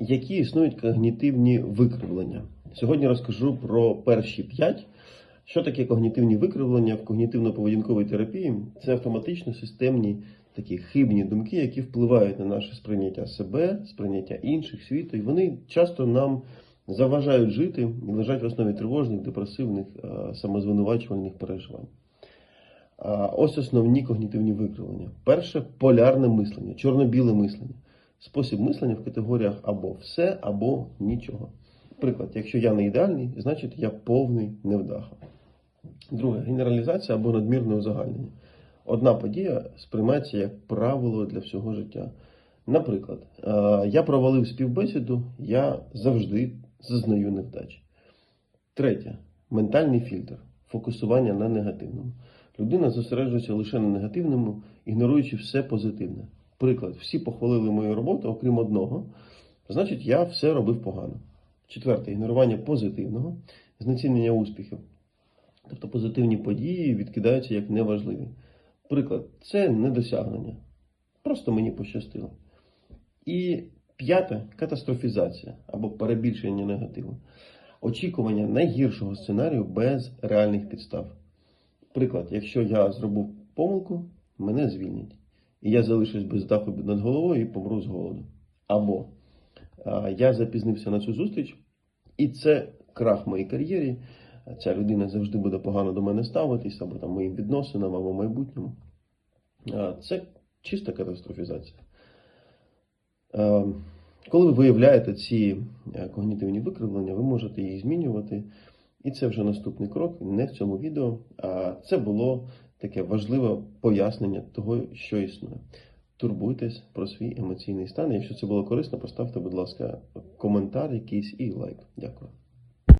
Які існують когнітивні викривлення? Сьогодні розкажу про перші п'ять. Що таке когнітивні викривлення в когнітивно-поведінковій терапії? Це автоматично системні такі хибні думки, які впливають на наше сприйняття себе, сприйняття інших світу, і вони часто нам заважають жити і лежать в основі тривожних, депресивних, е, самозвинувачувальних переживань. Ось основні когнітивні викривлення. Перше полярне мислення, чорно-біле мислення. Спосіб мислення в категоріях або все, або нічого. Приклад, якщо я не ідеальний, значить я повний невдаха. Друге генералізація або надмірне узагальнення. Одна подія сприймається як правило для всього життя. Наприклад, е, я провалив співбесіду, я завжди зазнаю невдачі. Третє ментальний фільтр фокусування на негативному. Людина зосереджується лише на негативному, ігноруючи все позитивне. Приклад, всі похвалили мою роботу, окрім одного, значить, я все робив погано. Четверте ігнорування позитивного, знецінення успіхів. Тобто позитивні події відкидаються як неважливі. Приклад, це недосягнення. Просто мені пощастило. І п'яте катастрофізація або перебільшення негативу. Очікування найгіршого сценарію без реальних підстав. Приклад, якщо я зробив помилку, мене звільнять. І я залишусь без даху над головою і помру з голоду. Або я запізнився на цю зустріч, і це крах моїй кар'єрі. Ця людина завжди буде погано до мене ставитись, або там моїм відносинам, або майбутньому. Це чиста катастрофізація. Коли ви виявляєте ці е, когнітивні викривлення, ви можете їх змінювати. І це вже наступний крок, не в цьому відео. Це було таке важливе пояснення того, що існує. Турбуйтесь про свій емоційний стан. Якщо це було корисно, поставте, будь ласка, коментар якийсь і лайк. Дякую.